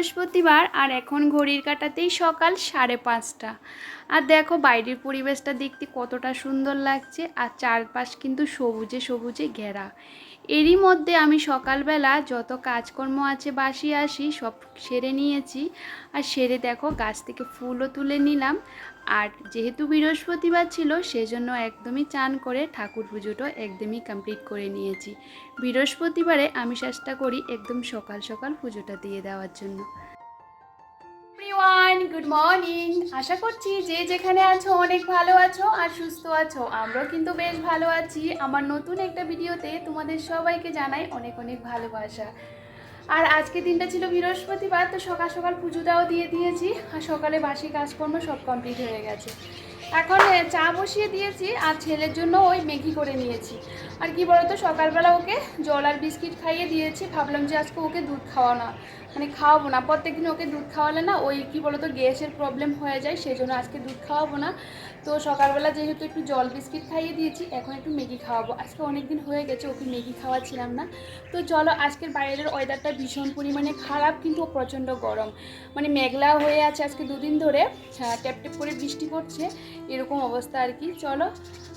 বৃহস্পতিবার আর এখন ঘড়ির কাটাতেই সকাল সাড়ে পাঁচটা। আর দেখো বাইরের পরিবেশটা দেখতে কতটা সুন্দর লাগছে, আর চারপাশ কিন্তু সবুজে সবুজে ঘেরা। এরই মধ্যে আমি সকালবেলা যত কাজকর্ম আছে, বাসি আসি, সব সেরে নিয়েছি। আর সেরে দেখো গাছ থেকে ফুলও তুলে নিলাম। আর যেহেতু বৃহস্পতিবার ছিল, সেজন্য একদমই চান করে ঠাকুর পুজোটা একদমই কমপ্লিট করে নিয়েছি। বৃহস্পতিবারে আমি চেষ্টা করি একদম সকাল সকাল পুজোটা দিয়ে দেওয়ার জন্য। এভরিওয়ান গুড মর্নিং আশা করছি যে যেখানে আছো অনেক ভালো আছো আর সুস্থ আছো। আমরাও কিন্তু বেশ ভালো আছি। আমার নতুন একটা ভিডিওতে তোমাদের সবাইকে জানাই অনেক অনেক ভালোবাসা। আর আজকে দিনটা ছিল বৃহস্পতিবার, তো সকাল সকাল পুজোটাও দিয়ে দিয়েছি। আর সকালে বাসি কাজকর্ম সব কমপ্লিট হয়ে গেছে। এখন চা বসিয়ে দিয়েছি আর ছেলের জন্য ওই ম্যাগি করে নিয়েছি। আর কি বলতো সকালবেলা ওকে জল আর বিস্কিট খাইয়ে দিয়েছি ভাবলাম যে আজকে ওকে দুধ খাওয়ানো মানে খাওয়াবো না। প্রত্যেকদিন ওকে দুধ খাওয়ালে না ওই কি বলতো গ্যাসের প্রবলেম হয়ে যায় সেই জন্য আজকে দুধ খাওয়াবো না। তো সকালবেলা যেহেতু একটু জল বিস্কিট খাইয়ে দিয়েছি এখন একটু ম্যাগি খাওয়াবো। আজকে অনেক দিন হয়ে গেছে ওকে ম্যাগি খাওয়াচ্ছিলাম না। তো চলো আজকের বাইরের ওয়েদারটা ভীষণ পরিমাণে খারাপ কিন্তু প্রচণ্ড গরম। মানে মেঘলা হয়ে আছে আজকে দুদিন ধরে হ্যাঁ, ট্যাপ ট্যাপ করে বৃষ্টি পড়ছে এরকম অবস্থা আর কি। চলো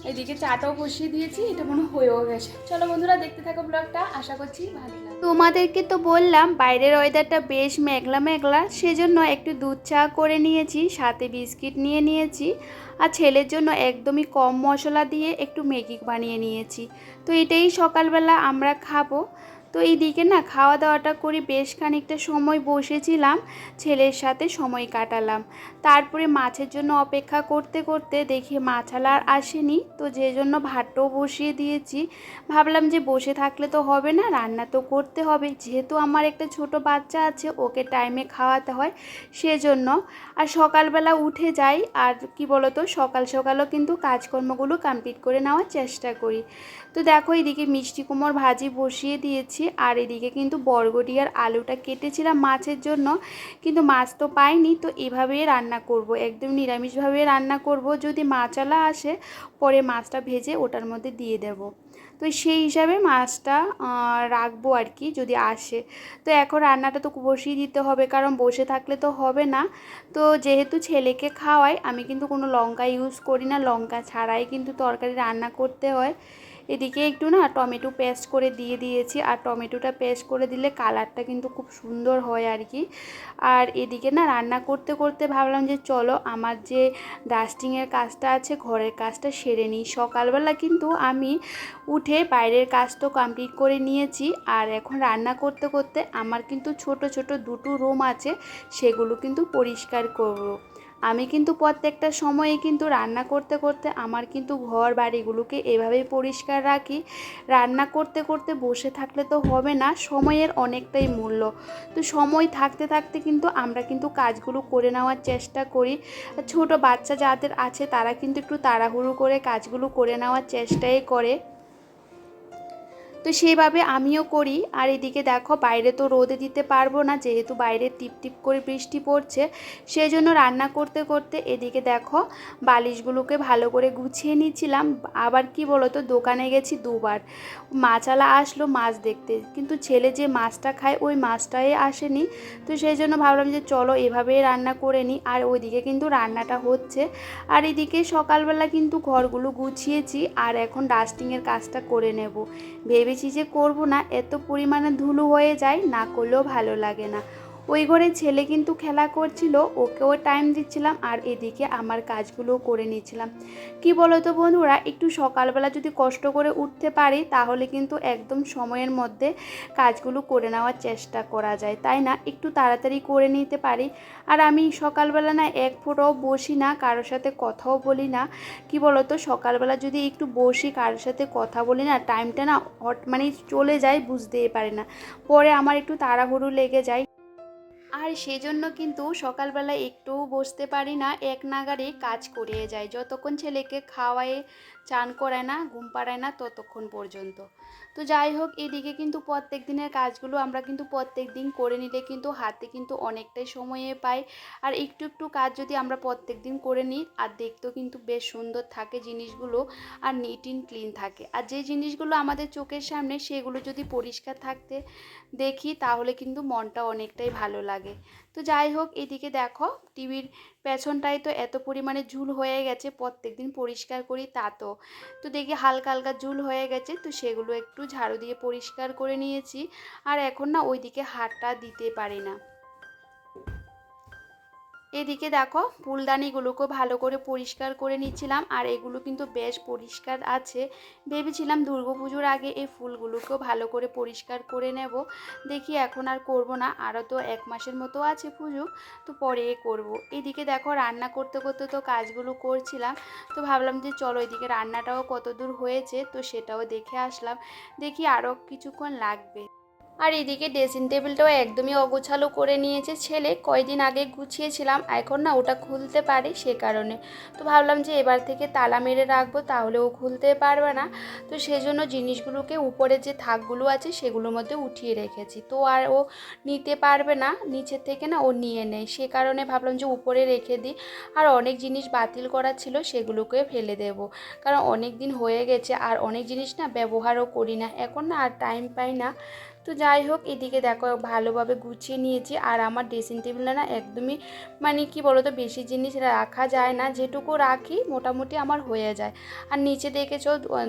এদিকে চাটাও বসিয়ে দিয়েছি, এটা মনে হয় হয়েও গেছে। চলো বন্ধুরা, দেখতে থাকো ব্লগটা, আশা করছি ভালো তোমাদেরকে তো বললাম, বাইরের ওয়েদারটা বেশ মেঘলা মেঘলা, সেজন্য একটু দুধ চা করে নিয়েছি, সাথে বিস্কিট নিয়ে নিয়েছি, আর ছেলের জন্য একদমই কম মশলা দিয়ে একটু ম্যাগি বানিয়ে নিয়েছি। তো এটাই সকালবেলা আমরা খাব। তো এইদিকে না খাওয়া দাওয়াটা করে বেশ খানিকটা সময় বসেছিলাম, ছেলের সাথে সময় কাটালাম। তারপরে মাছের জন্য অপেক্ষা করতে করতে দেখি মাছালা আর আসেনি, তো যে জন্য ভাতটাও বসিয়ে দিয়েছি। ভাবলাম যে বসে থাকলে তো হবে না, রান্না তো করতে হবে। যেহেতু আমার একটা ছোট বাচ্চা আছে, ওকে টাইমে খাওয়াতে হয় সেজন্য। আর সকালবেলা উঠে যাই, আর কি বলতো, সকাল সকালও কিন্তু কাজকর্মগুলো কমপ্লিট করে নেওয়ার চেষ্টা করি। তো দেখো এদিকে মিষ্টি কুমড় ভাজি বসিয়ে দিয়েছি আর এদিকে কিন্তু বরবটি আর আলুটা কেটেছিলাম মাছের জন্য, কিন্তু মাছ তো পাইনি, তো এভাবেই রান্না করব। একদম নিরামিষভাবে রান্না করব। যদি মাছালা আসে, পরে মাছটা ভেজে ওটার মধ্যে দিয়ে দেব। তো সেই হিসাবে মাছটা রাখব আর কি যদি আসে। তো এখন রান্নাটা তো বসিয়ে দিতে হবে, কারণ বসে থাকলে তো হবে না। তো যেহেতু ছেলেকে খাওয়াই, আমি কিন্তু কোনো লঙ্কা ইউজ করি না। লঙ্কা ছাড়াই কিন্তু তরকারি রান্না করতে হয়। এদিকে একটু না টমেটো পেস্ট করে দিয়ে দিয়েছি। আর টমেটোটা পেস্ট করে দিলে কালারটা কিন্তু খুব সুন্দর হয় আর কি। আর এদিকে না রান্না করতে করতে ভাবলাম যে চলো আমার যে ডাস্টিংয়ের কাজটা আছে, ঘরের কাজটা সেরে নিই। সকালবেলা কিন্তু আমি উঠে বাইরের কাজ তো কমপ্লিট করে নিয়েছি। আর এখন রান্না করতে করতে আমার কিন্তু ছোট ছোট দুটো রুম আছে, সেগুলো কিন্তু পরিষ্কার করব। আমি কিন্তু প্রত্যেকটা সময়ে কিন্তু রান্না করতে করতে আমার কিন্তু ঘর বাড়িগুলোকে এভাবেই পরিষ্কার রাখি। রান্না করতে করতে বসে থাকলে তো হবে না, সময়ের অনেকটাই মূল্য। তো সময় থাকতে থাকতে কিন্তু আমরা কিন্তু কাজগুলো করে নেওয়ার চেষ্টা করি। ছোট বাচ্চা যাদের আছে তারা কিন্তু একটু তাড়াহুড়ো করে কাজগুলো করে নেওয়ার চেষ্টাই করে। তো সেইভাবে আমিও করি। আর এদিকে দেখো, বাইরে তো রোদে দিতে পারব না, যেহেতু বাইরে টিপ টিপ করে বৃষ্টি পড়ছে। সেই জন্য রান্না করতে করতে এদিকে দেখো, বালিশগুলোকে ভালো করে গুছিয়ে নিচ্ছিলাম। আবার কি বলো তো দোকানে গেছি দুবার। মাছালা আসলো মাছ দেখতে। কিন্তু ছেলে যে মাছটা খায়, ওই মাছটাই আসেনি। তো সেই জন্য ভাবলাম যে চলো এভাবেই রান্না করে নিই। আর ওইদিকে কিন্তু রান্নাটা হচ্ছে। আর এদিকে সকালবেলা কিন্তু ঘরগুলো গুছিয়েছি। আর এখন ডাস্টিংয়ের কাজটা করে নেব। ভেবেছি যে করব না। এত পরিমাণে ধুলো হয়ে যায় না করলেও ভালো লাগে না। ওই ঘরে ছেলে কিন্তু খেলা করছিল, ওকেও টাইম দিচ্ছিলাম আর এদিকে আমার কাজগুলোও করে নিচ্ছিলাম। কি বলো তো বন্ধুরা, একটু সকালবেলা যদি কষ্ট করে উঠতে পারি, তাহলে কিন্তু একদম সময়ের মধ্যে কাজগুলো করে নেওয়ার চেষ্টা করা যায়, তাই না? একটু তাড়াতাড়ি করে নিতে পারি। আর আমি সকালবেলা না এক ফোটাও বসি না, কারোর সাথে কথাও বলি না। কি বলতো, সকালবেলা যদি একটু বসি, কারোর সাথে কথা বলি না টাইমটা না হট মানে চলে যায়, বুঝতেই পারে না। পরে আমার একটু তাড়াহুড়ো লেগে যায়। আর সেজন্য কিন্তু সকালবেলা একটুও বসতে পারি না। এক নাগারে কাজ করিয়ে যায় যতক্ষণ ছেলেকে খাওয়ায় চান করায় না, ঘুম পাড়ায় না, ততক্ষণ পর্যন্ত। তো যাই হোক, এদিকে কিন্তু প্রত্যেক দিনের কাজগুলো আমরা কিন্তু প্রত্যেক দিন করে নিলে কিন্তু হাতে কিন্তু অনেকটাই সময়ে পাই। আর একটু একটু কাজ যদি আমরা প্রত্যেক দিন করে নিই, আর দেখতেও কিন্তু বেশ সুন্দর থাকে জিনিসগুলো, আর নিট ইন ক্লিন থাকে। আর যে জিনিসগুলো আমাদের চোখের সামনে, সেগুলো যদি পরিষ্কার থাকতে দেখি, তাহলে কিন্তু মনটা অনেকটাই ভালো লাগে। তো যাই হোক, এদিকে দেখো, টিভির পেছনটাই তো এত পরিমাণে ঝুল হয়ে গেছে প্রত্যেক দিন পরিষ্কার করি তা তো। তো দেখি হালকা হালকা ঝুল হয়ে গেছে, তো সেগুলো একটু ঝাড়ু দিয়ে পরিষ্কার করে নিয়েছি। আর এখন না, ওইদিকে হাতটা দিতে পারি না। এদিকে দেখো ফুলদানিগুলোকে ভালো করে পরিষ্কার করে নিচ্ছিলাম, আর এগুলো কিন্তু বেশ পরিষ্কার আছে। ভেবেছিলাম পুজোর আগে এই ফুলগুলোকেও ভালো করে পরিষ্কার করে নেব। দেখি এখন আর করব না, আরও তো এক মাসের মতো আছে পুজো, তো পরে করব। এদিকে দেখো, রান্না করতে করতে তো কাজগুলো করছিলাম, তো ভাবলাম যে চলো এদিকে রান্নাটাও কত দূর হয়েছে, তো সেটাও দেখে আসলাম। দেখি আরও কিছুক্ষণ লাগবে। আর এদিকে ড্রেসিং টেবিলটাও একদমই অগোছালো করে নিয়েছে ছেলে। কয়দিন আগে গুছিয়েছিলাম, এখন না ওটা খুলতে পারি সে কারণে। তো ভাবলাম যে এবার থেকে তালা মেরে রাখব, তাহলে ও খুলতে পারবে না। তো সেজন্য জিনিসগুলোকে উপরে যে থাকগুলো আছে সেগুলোর মধ্যে উঠিয়ে রেখেছি। তো আর ও নিতে পারবে না, নিচের থেকে না ও নিয়ে নেয়। সে কারণে ভাবলাম যে উপরে রেখে দিই। আর অনেক জিনিস বাতিল করা ছিল সেগুলোকে ফেলে দেব। কারণ অনেক দিন হয়ে গেছে, আর অনেক জিনিস না ব্যবহারও করি না। এখন না আর টাইম পাই না। তো যাই হোক, এদিকে দেখো ভালোভাবে গুছিয়ে নিয়েছি। আর আমার ড্রেসিং টেবিলটা না একদমই মানে কি বলতো, বেশি জিনিস রাখা যায় না। যেটুকু রাখি মোটামুটি আমার হয়ে যায়। আর নিচে দেখেছ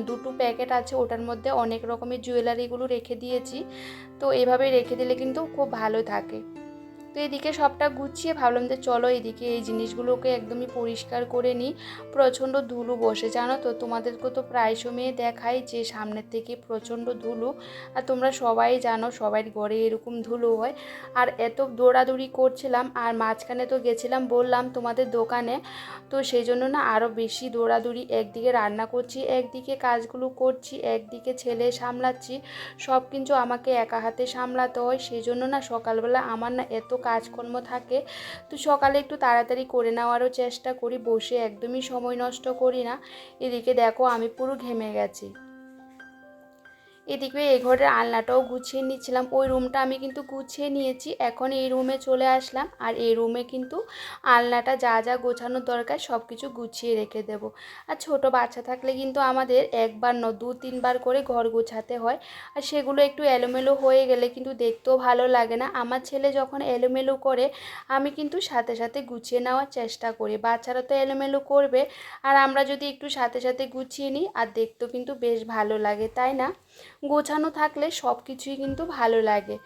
দুটো প্যাকেট আছে, ওটার মধ্যে অনেক রকমের জুয়েলারিগুলো রেখে দিয়েছি। তো এভাবে রেখে দিলে কিন্তু খুব ভালো থাকে। তো এদিকে সবটা গুছিয়ে ভাবলাম যে চলো এদিকে এই জিনিসগুলোকে একদমই পরিষ্কার করে নিই। প্রচণ্ড ধুলো বসে, জানো তো? তোমাদেরকে তো প্রায় সময় দেখাই যে সামনের থেকে প্রচণ্ড ধুলো। আর তোমরা সবাই জানো সবাই ঘরে এরকম ধুলো হয়। আর এত দৌড়াদৌড়ি করছিলাম আর মাঝখানে তো গেছিলাম বললাম তোমাদের দোকানে। তো সেই জন্য না আরও বেশি দৌড়াদৌড়ি, একদিকে রান্না করছি, একদিকে কাজগুলো করছি, একদিকে ছেলে সামলাচ্ছি। সব কিন্তু আমাকে একা হাতে সামলাতে হয়। সেই জন্য না সকালবেলা আমার না এত কাজকর্ম থাকে, তো সকালে একটু তাড়াতাড়ি করে নেওয়ারও চেষ্টা করি, বসে একদমই সময় নষ্ট করি না। এদিকে দেখো আমি পুরো ঘেমে গেছি। এদিকে এই ঘরের আলনাটাও গুছিয়ে নিচ্ছিলাম। ওই রুমটা আমি কিন্তু গুছিয়ে নিয়েছি। এখন এই রুমে চলে আসলাম আর এই রুমে কিন্তু আলনাটা যা যা গোছানোর দরকার সব কিছু গুছিয়ে রেখে দেব। আর ছোট বাচ্চা থাকলে কিন্তু আমাদের একবার ন দু, তিনবার করে ঘর গোছাতে হয়। আর সেগুলো একটু এলোমেলো হয়ে গেলে কিন্তু দেখতেও ভালো লাগে না। আমার ছেলে যখন এলোমেলো করে, আমি কিন্তু সাথে সাথে গুছিয়ে নেওয়ার চেষ্টা করি। বাচ্চারা তো এলোমেলো করবে। আর আমরা যদি একটু সাথে সাথে গুছিয়ে নিই, আর দেখতেও কিন্তু বেশ ভালো লাগে, তাই না? গোছানো থাকলে সব কিছুই কিন্তু ভালো লাগে।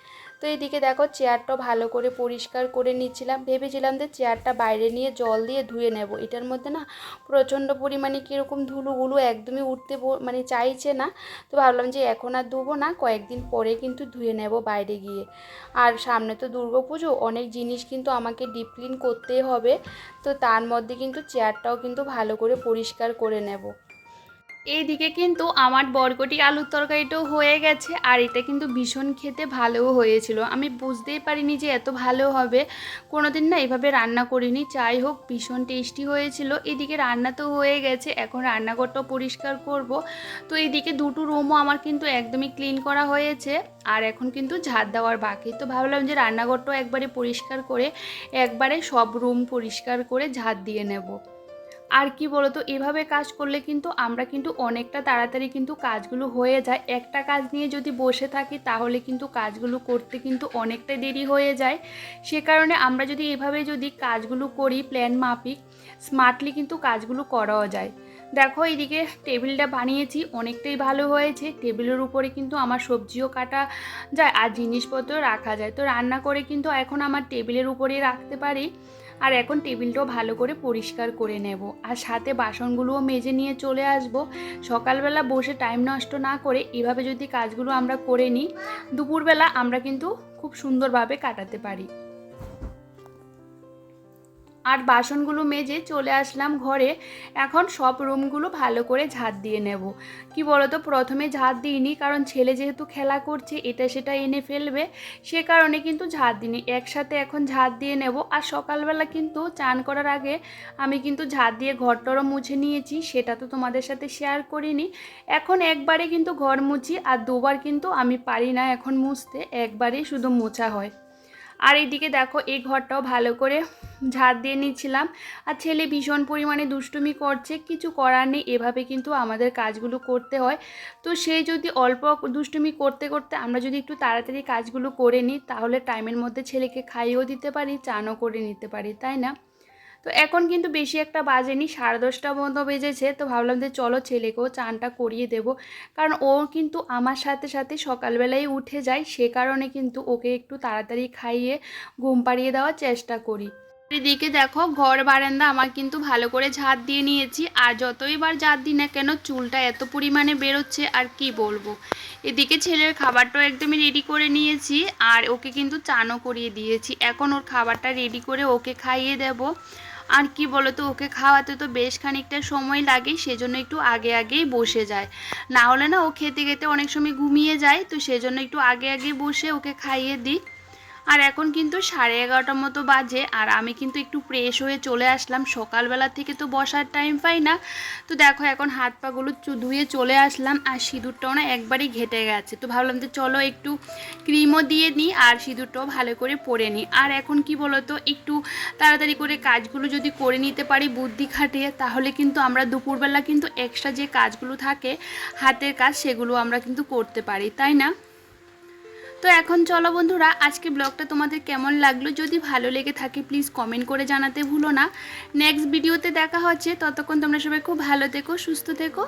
তো এদিকে দেখো চেয়ারটা ভালো করে পরিষ্কার করে নিচ্ছিলাম। ভেবেছিলাম যে চেয়ারটা বাইরে নিয়ে জল দিয়ে ধুয়ে নেব। এটার মধ্যে না প্রচণ্ড পরিমাণে কীরকম ধুলোগুলো একদমই উঠতে মানে চাইছে না। তো ভাবলাম যে এখন আর ধুবো না, কয়েকদিন পরে কিন্তু ধুয়ে নেব বাইরে গিয়ে। আর সামনে তো দুর্গা পুজো অনেক জিনিস কিন্তু আমাকে ডিপ ক্লিন করতেই হবে। তো তার মধ্যে কিন্তু চেয়ারটাও কিন্তু ভালো করে পরিষ্কার করে নেব। এইদিকে কিন্তু আমার বরকটি আলুর তরকারিটাও হয়ে গেছে আর এটা কিন্তু ভীষণ খেতে ভালোও হয়েছিল। আমি বুঝতেই পারিনি যে এত ভালো হবে। দিন না এভাবে রান্না করিনি। যাই হোক, ভীষণ টেস্টি হয়েছিল। এদিকে রান্না তো হয়ে গেছে। এখন রান্নাঘরটাও পরিষ্কার করব। তো এইদিকে দুটো রুমও আমার কিন্তু একদমই ক্লিন করা হয়েছে। আর এখন কিন্তু ঝাড় দেওয়ার বাকি। তো ভাবলাম যে রান্নাঘরটাও একবারে পরিষ্কার করে, একবারে সব রুম পরিষ্কার করে ঝাড় দিয়ে নেব। আর কি বলতো, এভাবে কাজ করলে কিন্তু আমরা কিন্তু অনেকটা তাড়াতাড়ি কিন্তু কাজগুলো হয়ে যায়। একটা কাজ নিয়ে যদি বসে থাকি তাহলে কিন্তু কাজগুলো করতে কিন্তু অনেকটা দেরি হয়ে যায়। সে কারণে আমরা যদি এভাবে যদি কাজগুলো করি প্ল্যান মাফিক স্মার্টলি কিন্তু কাজগুলো করাও যায়। দেখো এদিকে টেবিলটা বানিয়েছি, অনেকটাই ভালো হয়েছে। টেবিলের উপরে কিন্তু আমার সবজিও কাটা যায় আর জিনিসপত্র রাখা যায়। তো রান্না করে কিন্তু এখন আমার টেবিলের উপরেই রাখতে পারি। আর এখন টেবিলটাও ভালো করে পরিষ্কার করে নেব। আর সাথে বাসনগুলোও মেজে নিয়ে চলে আসব। সকালবেলা বসে টাইম নষ্ট না করে এভাবে যদি কাজগুলো আমরা করে নিই, দুপুরবেলা আমরা কিন্তু খুব সুন্দরভাবে কাটাতে পারি। আর বাসনগুলো মেজে চলে আসলাম ঘরে। এখন সব রুমগুলো ভালো করে ঝাঁট দিয়ে নেব। কি বলতো, প্রথমে ঝাঁট দিইনি কারণ ছেলে যেহেতু খেলা করছে, এটা সেটা এনে ফেলবে। সে কারণে কিন্তু ঝাঁট দিইনি। একসাথে এখন ঝাঁট দিয়ে নেব। আর সকালবেলা কিন্তু চান করার আগে আমি কিন্তু ঝাঁট দিয়ে ঘরটরও মুছে নিয়েছি, সেটা তো তোমাদের সাথে শেয়ার করিনি। এখন একবারে কিন্তু ঘর মুছি, আর দুবার কিন্তু আমি পারি না এখন মুছতে। একবারেই শুধু মোছা হয়। আর এইদিকে দেখো, এই ঘরটাও ভালো করে ঝাড় দিয়ে নিচ্ছিলাম। আর ছেলে ভীষণ পরিমাণে দুষ্টুমি করছে, কিছু করার নেই, এভাবে কিন্তু আমাদের কাজগুলো করতে হয়। তো সে যদি অল্প দুষ্টুমি করতে করতে আমরা যদি একটু তাড়াতাড়ি কাজগুলো করে নিই, তাহলে টাইমের মধ্যে ছেলেকে খাইয়েও দিতে পারি, চানও করে নিতে পারি, তাই না? তো এখন কিন্তু বেশি একটা বাজেনি, সাড়ে দশটা মতো বেজেছে। তো ভাবলাম যে চলো ছেলেকেও চানটা করিয়ে দেব। কারণ ও কিন্তু আমার সাথে সাথে সকালবেলায় উঠে যায়, সে কারণে কিন্তু ওকে একটু তাড়াতাড়ি খাইয়ে ঘুম পাড়িয়ে দেওয়ার চেষ্টা করি। এদিকে দেখো ঘর বারান্দা আমার কিন্তু ভালো করে ঝাঁট দিয়ে নিয়েছি। আর যতই বার ঝাঁট দিই না কেন, চুলটা এত পরিমাণে বেরোচ্ছে, আর কি বলব? এদিকে ছেলের খাবারটাও একদমই রেডি করে নিয়েছি, আর ওকে কিন্তু চানও করিয়ে দিয়েছি। এখন ওর খাবারটা রেডি করে ওকে খাইয়ে দেব। আর কি বলো তো ওকে খাওয়াতে তো বেশ খানিকটা সময় লাগে, সেজন্য একটু আগে আগেই বসে যায়। না হলে না ও খেতে খেতে অনেক সময় ঘুমিয়ে যায়, তো সেজন্য একটু আগে আগে বসে ওকে খাইয়ে দিই। আর এখন কিন্তু সাড়ে এগারোটার মতো বাজে, আর আমি কিন্তু একটু ফ্রেশ হয়ে চলে আসলাম। সকালবেলা থেকে তো বসার টাইম পাই না। তো দেখো এখন হাত পাগুলো ধুয়ে চলে আসলাম, আর সিঁদুরটাও না একবারই ঘেটে গেছে। তো ভাবলাম যে চলো একটু ক্রিমও দিয়ে নিই, আর সিঁদুরটাও ভালো করে পরে নিই। আর এখন কি বলো তো একটু তাড়াতাড়ি করে কাজগুলো যদি করে নিতে পারি বুদ্ধি খাটিয়ে, তাহলে কিন্তু আমরা দুপুরবেলা কিন্তু এক্সট্রা যে কাজগুলো থাকে, হাতের কাজ সেগুলো আমরা কিন্তু করতে পারি, তাই না? তো এখন চলো বন্ধুরা, আজকে ব্লগটা তোমাদের কেমন লাগল? যদি ভালো লেগে থাকে প্লিজ কমেন্ট করে জানাতে ভুলো না। নেক্সট ভিডিওতে দেখা হচ্ছে। ততক্ষণ তোমরা সবাই খুব ভালো থেকো, সুস্থ থেকো।